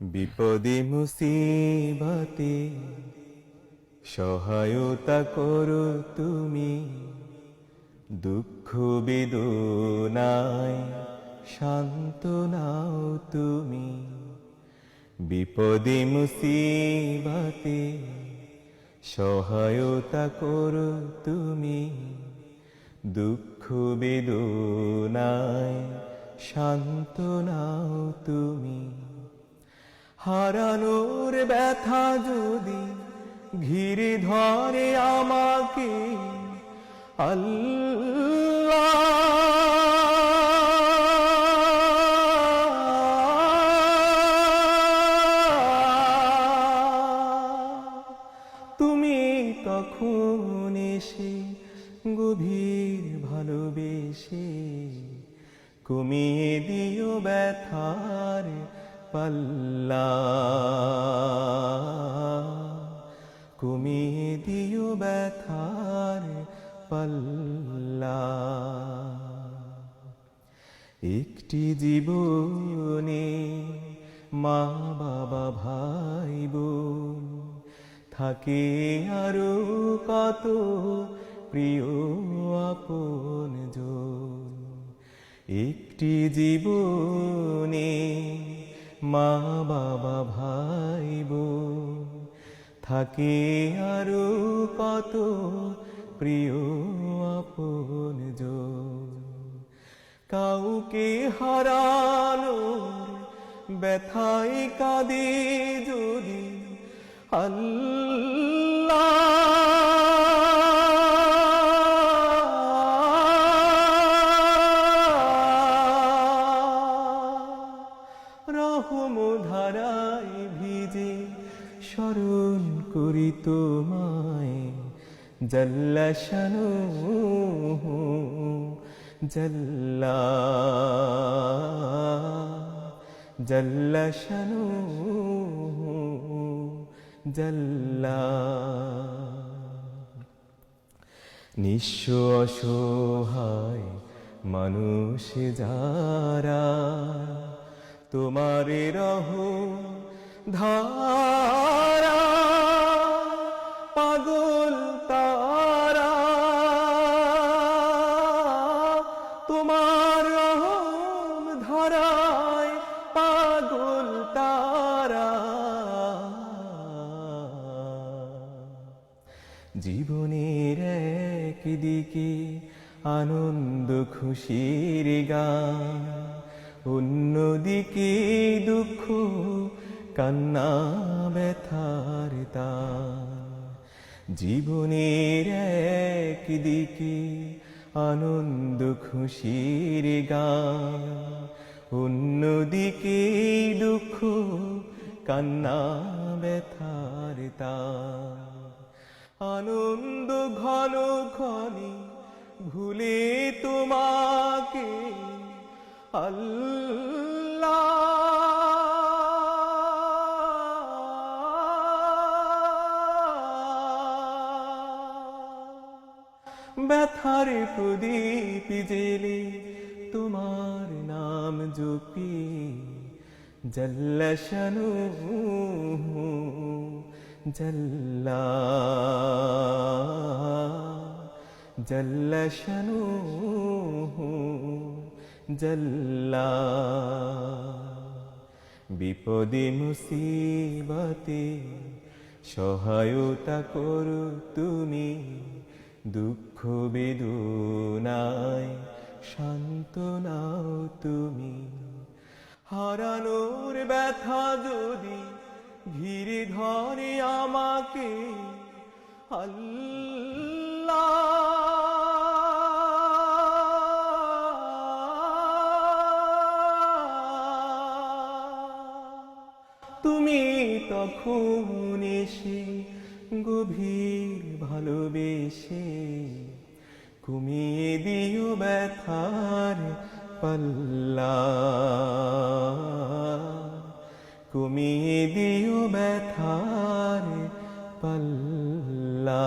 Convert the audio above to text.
বিপদে মুসিবতে সহায়তা করো তুমি। দুঃখ বেদনায় শান্ত নাও তুমি। বিপদে মুসিবতে সহায়তা করো তুমি। দুঃখ বেদনায় শান্ত নাও তুমি। হারানোর ব্যথা যদি ঘিরে ধরে আমাকে তুমি তখন এসে গভীর ভালোবেসে কমিয়ে দিও ব্যথার পাল্লা। কমিয়ে দিও ব্যথার পাল্লা। একটি জীবনে মা, বাবা, ভাই, বোন থাকে আরও কত প্রিয় আপন একটি জীবনে মা বাবা ভাই বোন থাকে আরও কত প্রিয় আপন কাউকে হারানোর ব্যথায় কাঁদে যদি আল্লাহ ধারায় ভিজে স্মরণ করি তোমায়। জল্লাশানু জল্লা জল্লাশানু জল্লা। নিঃস্ব অসহায় মানুষ যারা তোমার রহ ধারা, পাগল তারা। তোমার রহম ধারায় পাগল তারা। জীবনের এক দিকে আনন্দ খুশির গান অন্যদিকে দুঃখ, কান্না, ব্যথার জীবনের এক দিকে আনন্দ, খুশির গান। অন্যদিকে দুঃখ, কান্না, ব্যথার আনন্দ ঘন ঘনে ভুলে তোমাকে আল্লাহ ব্যথার প্রদীপ জেলে তোমার নাম জপি, জল্লাশনু, জল্লা জল্লাশনু, জল্লা। বিপদে মুসিবতে সহায়তা করো তুমি দুঃখ বেদনায় শান্ত নাও তুমি। হারানোর ব্যথা যদি ঘিরে ধরে আমাকে তুমি তখন এসে গভীর ভালোবেসে কমিয়ে দিও ব্যথার পাল্লা। কমিয়ে দিও ব্যথার পাল্লা।